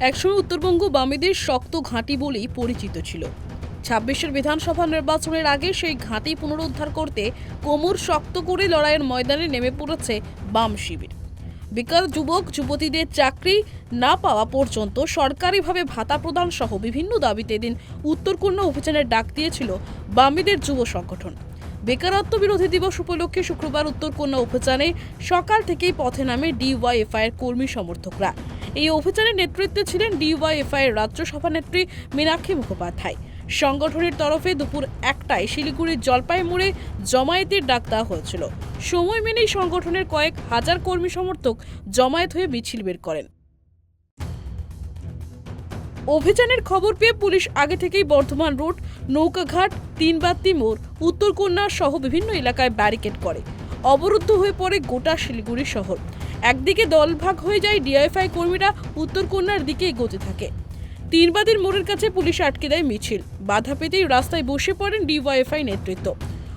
একসময় উত্তরবঙ্গ বামেদের শক্ত ঘাঁটি বলেই পরিচিত ছিল। ছাব্বিশের বিধানসভা নির্বাচনের আগে সেই ঘাঁটি পুনরুদ্ধার করতে কোমর শক্ত করে লড়াইয়ের ময়দানে নেমে পড়েছে বাম শিবির। বেকার যুবক, যুবতীদের চাকরি না পাওয়া পর্যন্ত সরকারিভাবে ভাতা প্রদান সহ বিভিন্ন দাবিতে দিন উত্তরকন্যা অভিযানের ডাক দিয়েছিল বামেদের যুব সংগঠন। বেকারত্ব বিরোধী দিবস উপলক্ষে শুক্রবার উত্তরকন্যা অভিযানে সকাল থেকেই পথে নামে ডিওয়াইএফআই এর কর্মী সমর্থকরা। এই অভিযানের নেতৃত্বে ছিলেন ডিওয়াইএফআই রাজ্য সভানেত্রী মীনাক্ষী মুখোপাধ্যায়। সংগঠনের তরফে দুপুর একটায় শিলিগুড়ির জলপাই মোড়ে জমায়েতের ডাক দেওয়া হয়েছিল। সময় মেনেই সংগঠনের কয়েক হাজার কর্মী সমর্থক জমায়েত হয়ে মিছিল বের করেন। অভিযানের খবর পেয়ে পুলিশ আগে থেকেই বর্ধমান রোড, নৌকাঘাট, তিনবাত্তি মোড় উত্তরকন্যা সহ বিভিন্ন এলাকায় ব্যারিকেড করে। অবরুদ্ধ হয়ে পড়ে গোটা শিলিগুড়ি শহর। একদিকে দলভাগ হয়ে যায় ডিআইএফআই কর্মীরা উত্তরকন্যার দিকে এগোতে থাকে। তিনবাদের মোড়ের কাছে পুলিশ আটকে দেয় মিছিল। বাধা পেতেই রাস্তায় বসে পড়েন ডিওয়াইএফআই নেতৃত্ব।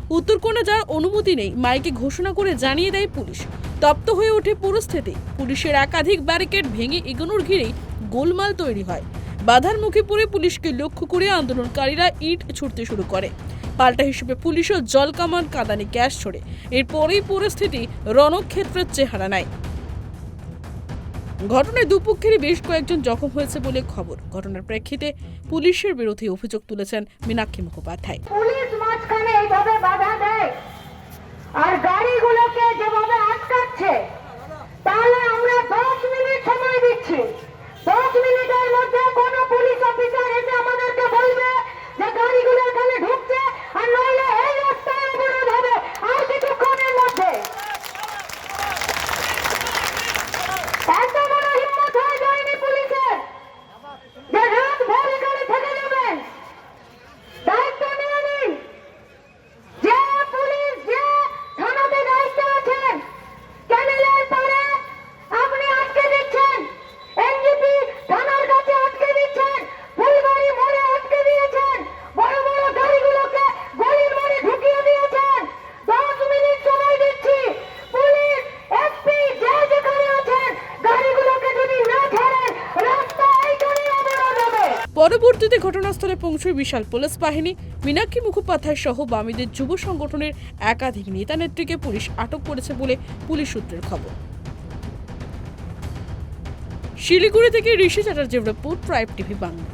উত্তরকন্যা যার অনুমতি নেই, মাইকে ঘোষণা করে জানিয়ে দেয় পুলিশ। তপ্ত হয়ে ওঠে পরিস্থিতি। পুলিশের একাধিক ব্যারিকেড ভেঙে এগোনোর ঘিরেই গোলমাল তৈরি হয়। বাধার মুখে পড়ে পুলিশকে লক্ষ্য করে আন্দোলনকারীরা ইট ছুটতে শুরু করে। পাল্টা হিসেবে পুলিশও জল কামান, কাঁদানে গ্যাস ছড়ে। এরপরেই পরিস্থিতি রণক্ষেত্রের চেহারা নেয়। ঘটনায় দুপক্ষেরই বেশ কয়েকজন জখম হয়েছে বলে খবর। ঘটনার প্রেক্ষিতে পুলিশের বিরুদ্ধে অভিযোগ তুলেছেন মীনাক্ষী মুখোপাধ্যায়। পুলিশ মাঝখানে এইভাবে বাধা দেয়। আর পরবর্তীতে ঘটনাস্থলে পৌঁছয় বিশাল পুলিশ বাহিনী। মীনাক্ষী মুখোপাধ্যায় সহ বামীদের যুব সংগঠনের একাধিক নেতা নেত্রীকে পুলিশ আটক করেছে বলে পুলিশ সূত্রের খবর। শিলিগুড়ি থেকে ঋষি চ্যাটার্জির রিপোর্ট প্রাইভ টিভি বাংলা।